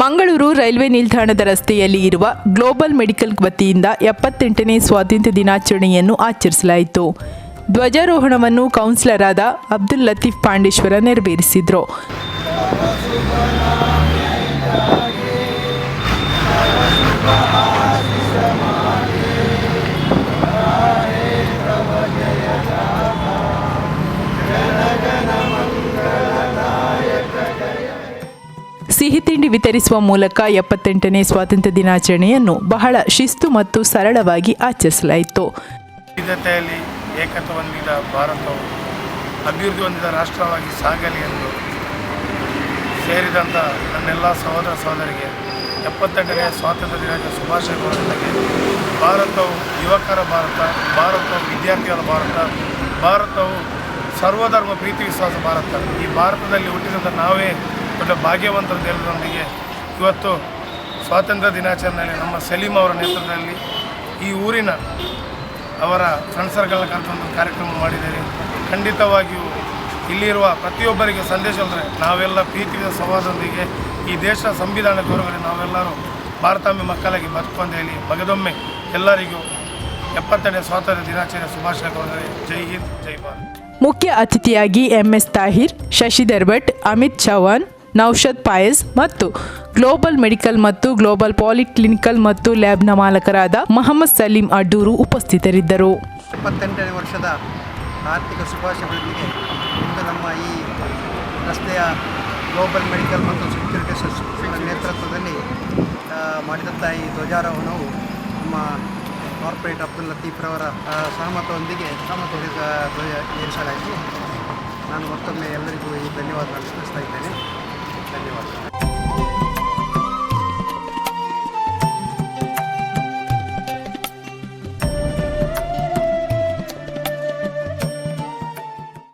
Mangaluru railway ನಿಲ್ದಾಣದ ರಸ್ತೆಯಲ್ಲಿ ಇರುವ ಗ್ಲೋಬಲ್ ಮೆಡಿಕಲ್ ವತಿಯಿಂದ ಎಪ್ಪತ್ತೆಂಟನೇ ಸ್ವಾತಂತ್ರ್ಯ ದಿನಾಚರಣೆಯನ್ನು ಆಚರಿಸಲಾಯಿತು. ಧ್ವಜಾರೋಹಣವನ್ನು ಕೌನ್ಸಿಲರ್ ಆದ ಅಬ್ದುಲ್ ಲತೀಫ್ ಪಾಂಡೇಶ್ವರ ನೆರವೇರಿಸಿದರು. ಸಿಹಿ ತಿಂಡಿ ವಿತರಿಸುವ ಮೂಲಕ ಎಪ್ಪತ್ತೆಂಟನೇ ಸ್ವಾತಂತ್ರ್ಯ ದಿನಾಚರಣೆಯನ್ನು ಬಹಳ ಶಿಸ್ತು ಮತ್ತು ಸರಳವಾಗಿ ಆಚರಿಸಲಾಯಿತು. ವಿವಿಧತೆಯಲ್ಲಿ ಏಕತೆ ಹೊಂದಿದ ಭಾರತವು ಅಭಿವೃದ್ಧಿ ಹೊಂದಿದ ರಾಷ್ಟ್ರವಾಗಿ ಸಾಗಲಿ ಎಂದು ಸೇರಿದಂಥ ನನ್ನೆಲ್ಲ ಸಹೋದರ ಸಹೋದರಿಗೆ ಎಪ್ಪತ್ತೆಂಟನೇ ಸ್ವಾತಂತ್ರ್ಯ ದಿನದ ಶುಭಾಶಯಗಳೊಂದಿಗೆ ಭಾರತವು ಯುವಕರ ಭಾರತ, ಭಾರತವು ವಿದ್ಯಾರ್ಥಿಗಳ ಭಾರತ, ಭಾರತವು ಸರ್ವಧರ್ಮ ಪ್ರೀತಿ ವಿಶ್ವಾಸ ಭಾರತ. ಈ ಭಾರತದಲ್ಲಿ ಹುಟ್ಟಿದಂಥ ನಾವೇ ದೊಡ್ಡ ಭಾಗ್ಯವಂತರು ದೇವರೊಂದಿಗೆ ಇವತ್ತು ಸ್ವಾತಂತ್ರ್ಯ ದಿನಾಚರಣೆಯಲ್ಲಿ ನಮ್ಮ ಸಲೀಂ ಅವರ ನೇತೃತ್ವದಲ್ಲಿ ಈ ಊರಿನ ಅವರ ಫ್ರೆಂಡ್ ಸರ್ಕಲ್ನ ಒಂದು ಕಾರ್ಯಕ್ರಮ ಮಾಡಿದ್ದೀರಿ ಖಂಡಿತವಾಗಿಯೂ ಇಲ್ಲಿರುವ ಪ್ರತಿಯೊಬ್ಬರಿಗೆ ಸಂದೇಶ ಅಂದರೆ ನಾವೆಲ್ಲ ಪ್ರೀತಿಯ ಸಂವಾದದೊಂದಿಗೆ ಈ ದೇಶ ಸಂವಿಧಾನ ಗೌರವದಲ್ಲಿ ನಾವೆಲ್ಲರೂ ಭಾರತಾಂಬೆ ಮಕ್ಕಳಿಗೆ ಹೇಳಿ ಮಗದೊಮ್ಮೆ ಎಲ್ಲರಿಗೂ ಎಪ್ಪತ್ತನೇ ಸ್ವಾತಂತ್ರ್ಯ ದಿನಾಚರಣೆ ಶುಭಾಶಯ ಕೋರಿದರೆ ಜೈ ಹಿಂದ್, ಜೈ ಭಾರತ್. ಮುಖ್ಯ ಅತಿಥಿಯಾಗಿ ಎಂ ಎಸ್ ತಾಹಿರ್, ಶಶಿಧರ್ ಭಟ್, ಅಮಿತ್ ಚವಾನ್ ನೌಷದ್ ಪಾಯಸ್ ಮತ್ತು ಗ್ಲೋಬಲ್ ಮೆಡಿಕಲ್ ಮತ್ತು ಗ್ಲೋಬಲ್ ಪಾಲಿಕ್ಲಿನಿಕಲ್ ಮತ್ತು ಲ್ಯಾಬ್ನ ಮಾಲಕರಾದ ಮೊಹಮ್ಮದ್ ಸಲೀಂ ಅಡ್ಡೂರು ಉಪಸ್ಥಿತರಿದ್ದರು. ಇಪ್ಪತ್ತೆಂಟನೇ ವರ್ಷದ ಆರ್ಥಿಕ ಶುಭಾಶಯಗಳೊಂದಿಗೆ ಇಂದು ನಮ್ಮ ಈ ರಸ್ತೆಯ ಗ್ಲೋಬಲ್ ಮೆಡಿಕಲ್ ಮತ್ತು ಸೆಕ್ಯೂರಿಟಿ ನೇತೃತ್ವದಲ್ಲಿ ಮಾಡಿದಂಥ ಈ ಧ್ವಜಾರೋಹಣವು ನಮ್ಮ ಕಾರ್ಪೊರೇಟ್ ಅಬ್ದುಲ್ ಲತೀಫ್ರವರ ರವರ ಸಹಮತದೊಂದಿಗೆ ಸಹಮತದಿಂದ ಧ್ವಜ ಏರಿಸಲಾಯಿತು. ನಾನು ಮತ್ತೊಮ್ಮೆ ಎಲ್ಲರಿಗೂ ಈ ಧನ್ಯವಾದಗಳನ್ನು ತಿಳಿಸ್ತಾ ಇದ್ದೇನೆ. ధన్యవాదాలు.